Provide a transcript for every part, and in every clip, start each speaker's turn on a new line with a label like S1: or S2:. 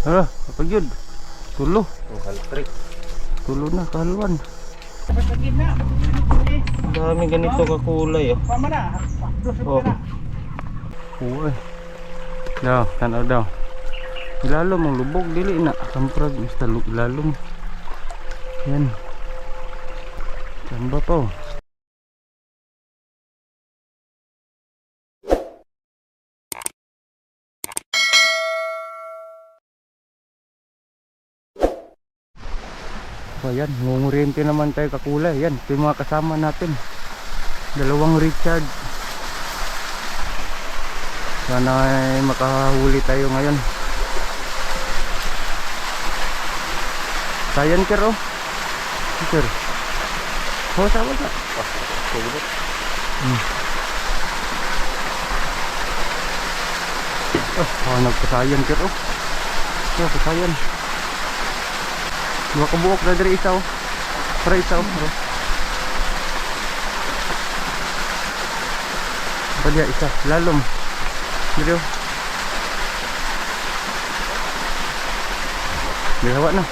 S1: Hala, kapag yun. Tulo.
S2: Ang.
S1: Tulo na, kahalwan.
S3: Eh,
S1: Dami ganito kakulay oh. Oh. Uy. Daw, tanaw daw. Ilalom ang lubog dili na kamprag ilalom. Yan. Saan ba to? So yan, ngunguriente naman tayo kakulay. Yan, ito yung mga kasama natin. Dalawang Richard. Sana ay makahuli tayo ngayon. Sayan oh. Kir. Oh, sama ka. Hmm. Oh, hanap ka sayan kir oh. Oh. Dua kabuok na dari isaw. Para isaw. Apa dia isa? Lalom. Video. Dilawat na.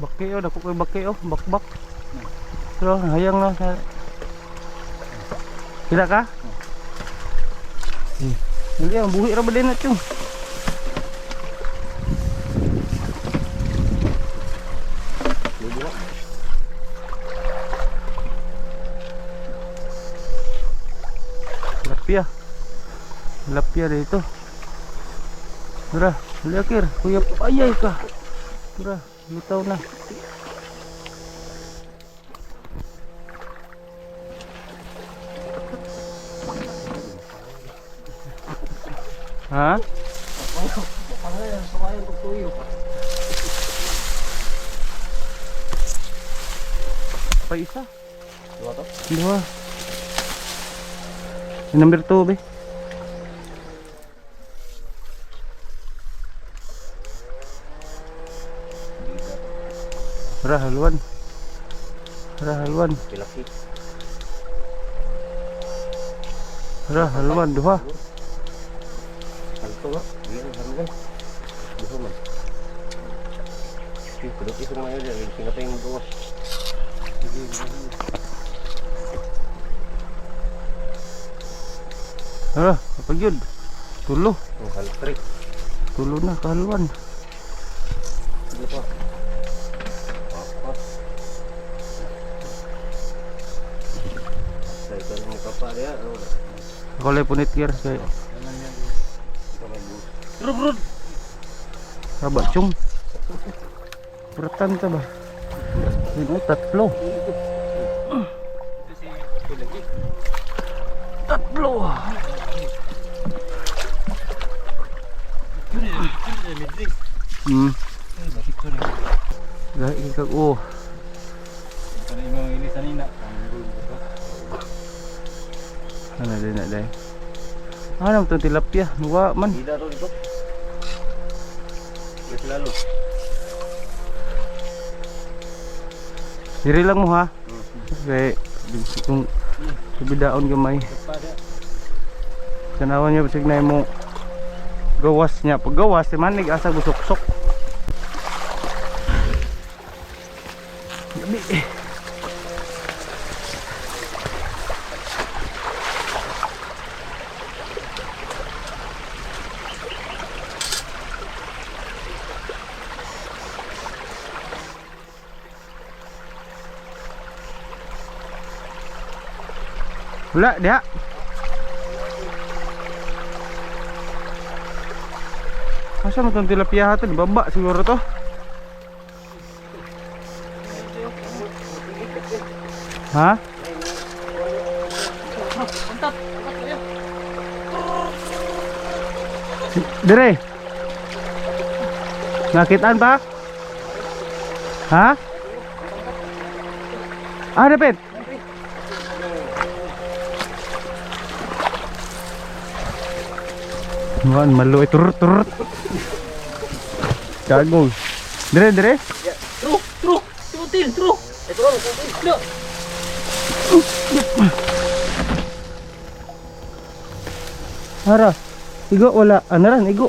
S1: Baki oh, dako koy baki oh, bakbak. Pero hayang na sa Kila ka? Hmm. Hindi ang buhi ra ba din natin? Lapia. Lapia dito. Tara, lakir. Kuya, ayay ka. Tara, lutaw na. Ha? Pa isa?
S2: Dua to?
S1: Dua. Yung number 2 be. Tara, haluan. Tara, haluan.
S2: Pilaki.
S1: Tara, haluan. Duha.
S2: Halto ba? Hindi rin halugan. Gusto man. Okay, kudot isang mga yun. Tingnan pa yung gawas.
S1: Tara, kapag yun. Tulo.
S2: Ang haltrik.
S1: Tulo na, kahaluan.
S2: Hindi pa. Apa? Sa ito ng kapa niya. Ano na?
S1: Ako lang punit gear. Kaya,
S2: Rud, rud!
S1: Haba, chung. Beratan ta ba? Ini tatlo. Tatlo. Hmm. Gaya kag oh. Ano din na dai? Ano to tilapia? Nuwa man.
S2: Tidak to dito. Yes, lalo.
S1: Diri lang mo ha. Kay kung subidaon gamay. Tanawan niya basig na mo gawas niya. Pag gawas, si manig asa gusok-sok. Wala, diha. Asa mo itong tilapia hatin? Baba siguro to. Ha? Dire. Nakitaan pa? Ha? Ah, dapat. Wan malu itu turut turut. Jago. Dire dire.
S3: Truk, truk. Tutil, truk.
S2: Ito lang, ito.
S1: Hara. Igo wala. Ano ran igo.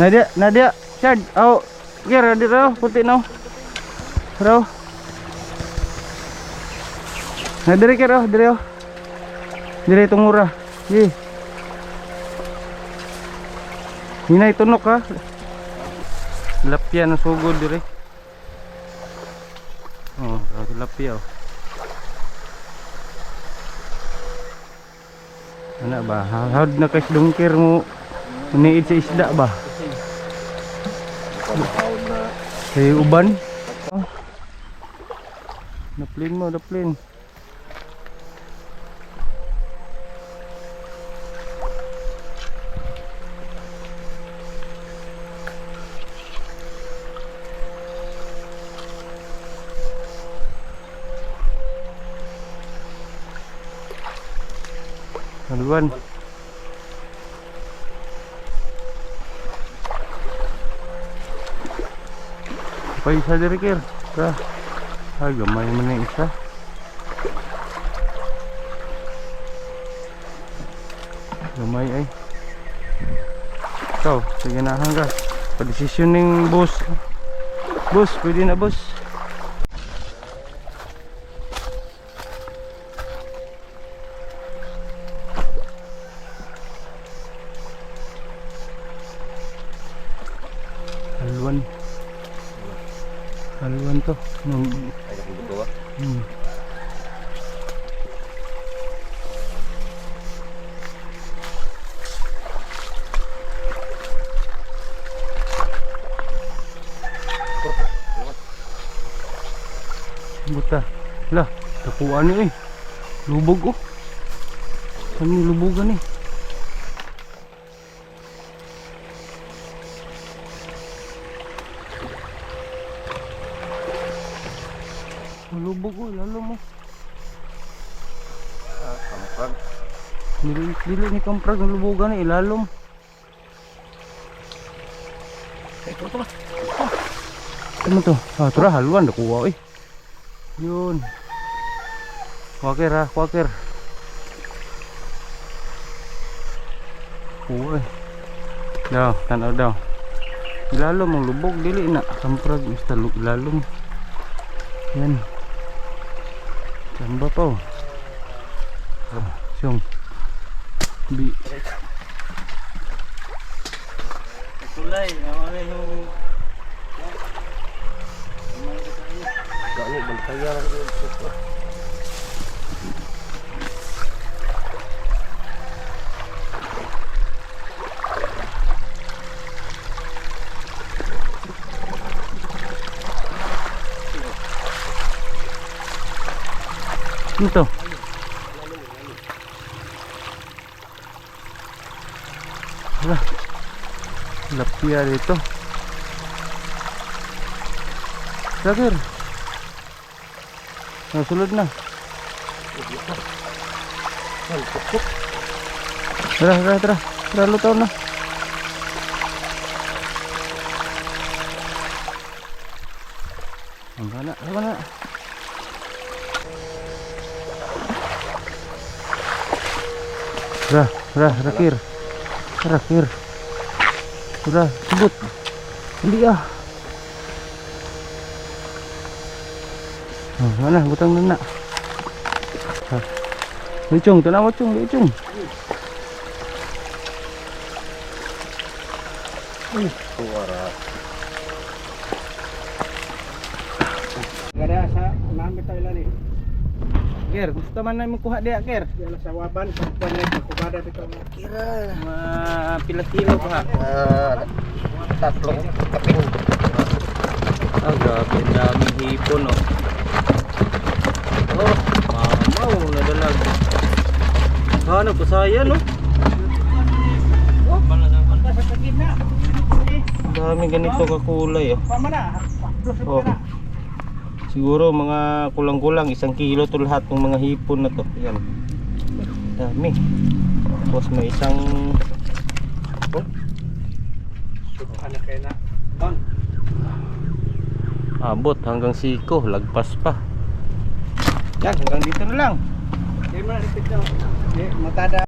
S1: Nadia, Nadia, Chad, aw. Kira di raw, puti no. Raw. Na dire kira, oh. Dire tungura. Ye. Hinay tunok ha. Lapya na sugod dire. Oh, lapya oh. Ano ba? Hahad na kas dungkir mo. Uniid sa isda ba? Sa uban? Oh. Daplin mo, daplin. Haluan. Pa isa diri kir. Ra. Ay gamay man na isa. Gamay ay. Ikaw, sige na hangga. Pa-desisyon ng boss. Boss, pwede na boss. Haluan to. Nung,
S2: Ay, nakubuto ba?
S1: hmm. Buta. Lah, tapuan ni eh. Lubog oh. Saan ni lubugan eh? Lubog oh, lalo mo.
S2: Ah, kamprag.
S1: Dili, dili ni kamprag ng lubugan eh, ilalom.
S2: Ito, ito ba?
S1: Ano to? Ah, tura haluan nakuha eh. Yun. Kwakir ha, kwakir. Kuha eh. Daw, tanaw daw. Ilalom ang lubog, dili na. Kamprag, ilalom. Yan. Saan ba to? Ah, siyong. Bi.
S3: Tulay, ano yung...
S2: Gani, bantaya lang ito.
S1: Ano to? Wala. Lapia dito. Sakir. Nasulod na. Tara, tara, tara. Tara, lutaw na. Ra, ra, rakir. Rakir. Ra, sebut. Hindi ah. Oh, mana butang na. Ha. Lucung, tu nak lucung, lucung.
S2: Suara.
S3: Gada sa namit tayo lang eh.
S1: Ker, gusto man na kuha dia, Ker.
S3: Yan sa waban, pagkuhan niya, pagkubada dito.
S2: Kira.
S1: Ma pila kilo pa.
S2: Ah, tatlong kaping.
S1: Ah, grabe, daming hipon, oh. Oh, mamaw, nadalag. Ano, pasaya, no?
S3: Oh,
S1: Ang daming ganito kakulay, oh. Oh. Siguro mga kulang-kulang isang kilo to lahat ng mga hipon na to. Yan. Dami. Tapos may isang?
S3: Don.
S1: Abot hanggang siko, lagpas pa. Yan, hanggang dito na lang.
S3: Matada.